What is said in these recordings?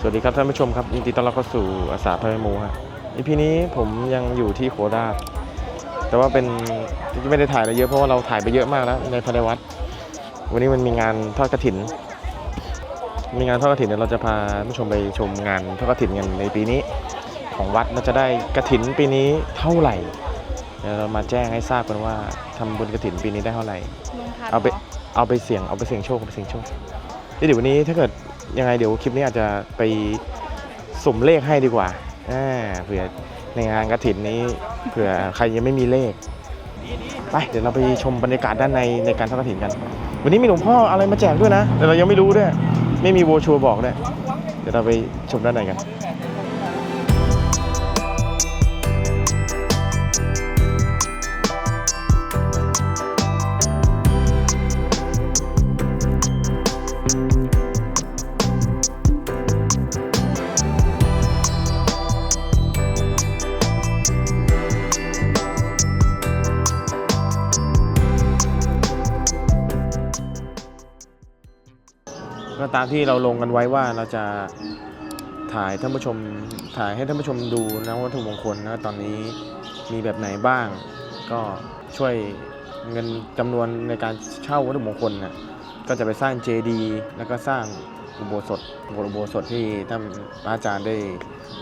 สวัสดีครับท่านผู้ชมครับยินดีต้อนรับเข้าสู่อาสาพายมูฮะอีพีนี้ผมยังอยู่ที่โคราชแต่ว่าเป็นที่ไม่ได้ถ่ายอะไรเยอะเพราะว่าเราถ่ายไปเยอะมากแล้วในภายในวัด วันนี้มันมีงานทอดกระถิน มีงานทอดกระถินเดี๋ยวเราจะพาท่านผู้ชมไปชมงานทอดกระถินกันในปีนี้ ของวัดเราจะได้กระถินปีนี้เท่าไหร่เดี๋ยวเรามาแจ้งให้ทราบกันว่าทำบุญกระถินปีนี้ได้เท่าไหร่ ลุงทันเอาไปหรเอาไปเสี่ยงเอาไปเสี่ยงโชคเอาไปเสี่ยงโชคเดี๋ยววันนี้ถ้าเกิด ยังไงเดี๋ยวคลิปนี้อาจจะไปสุ่มเลขให้ดีกว่าอ่าเผื่อในงานกระถินนี้เผื่อใครยังไม่มีเลขไปเดี๋ยวเราไปชมบรรยากาศด้านในในการทอดกระถินกัน วันนี้มีหลวงพ่ออะไรมาแจกด้วยนะแต่เรายังไม่รู้ด้วยไม่มีโวชัวบอกด้วยเดี๋ยวเราไปชมด้านในกัน ตามที่เราลงกันไว้ว่าเราจะถ่ายท่านผู้ชมถ่ายให้ท่านผู้ชมดูนะวัตถุมงคลนะตอนนี้มีแบบไหนบ้าง ก็ช่วยเงินจำนวนในการเช่าวัตถุมงคลนะก็จะไปสร้างเจดีย์แล้วก็สร้างอุโบสถอุโบสถที่ท่านอาจารย์ได้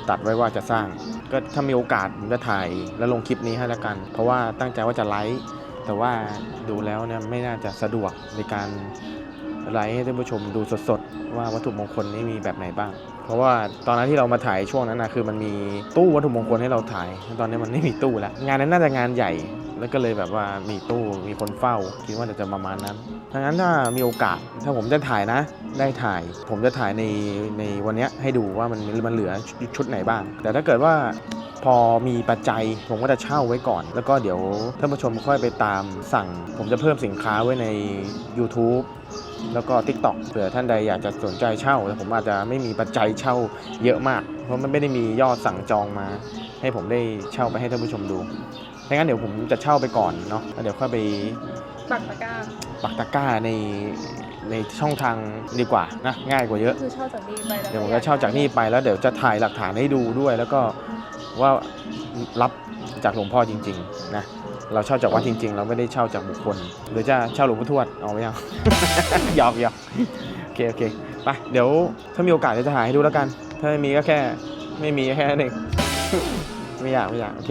ตัดไว้ว่าจะสร้าง ก็ถ้ามีโอกาสผมจะถ่ายแล้วลงคลิปนี้ให้แล้วกัน เพราะว่าตั้งใจว่าจะไลฟ์ แต่ว่าดูแล้วเนี่ยไม่น่าจะสะดวกในการไลฟ์ให้ท่านผู้ชมดูสดๆ ว่าวัตถุมงคลนี้มีแบบไหนบ้าง เพราะว่าตอนนั้นที่เรามาถ่ายช่วงนั้นนะคือมันมีตู้วัตถุมงคลให้เราถ่าย ตอนนี้มันไม่มีตู้แล้ว งานนั้นน่าจะงานใหญ่ แล้วก็เลยแบบว่ามีตู้มีคนเฝ้า คิดว่าจะประมาณนั้นดังนั้นถ้ามีโอกาสถ้าผมจะถ่ายนะ ได้ถ่าย ผมจะถ่ายในในวันนี้ให้ดูว่ามันมันเหลือชุดไหนบ้าง แต่ถ้าเกิดว่า พอมีปัจจัยผมก็จะเช่าไว้ก่อน แล้วก็เดี๋ยวท่านผู้ชมค่อยไปตามสั่ง ผมจะเพิ่มสินค้าไว้ใน YouTube แล้วก็ TikTok เผื่อท่านใดอยากจะสนใจเช่าแต่ผมอาจจะไม่มีปัจจัยเช่าเยอะมาก เพราะมันไม่ได้มียอดสั่งจองมา ให้ผมได้เช่าไปให้ท่านผู้ชมดูดังนั้นเดี๋ยวผมจะเช่าไปก่อนเนาะแล้วเดี๋ยวค่อยไปปักตะกร้าปักตะกร้าในในช่องทางดีกว่านะง่ายกว่าเยอะ คือเช่าจากนี่ไปแล้วเดี๋ยวผมจะเช่าจากนี่ไปแล้วเดี๋ยวจะถ่ายหลักฐานให้ดูด้วย แล้วก็ ว่ารับจากหลวงพ่อจริงๆนะเราเช่าจากวัดจริง ๆ เราไม่ได้เช่าจากบุคคล หรือจะเช่าหลวงพ่อทวดเอาไหมเอาหยอกหยอกโอเคโอเคไปเดี๋ยวถ้ามีโอกาสจะถ่ายให้ดูแล้วกัน ถ้าไม่มีก็แค่ไม่มีแค่นั้นเองไม่อยากไม่อยากโอเค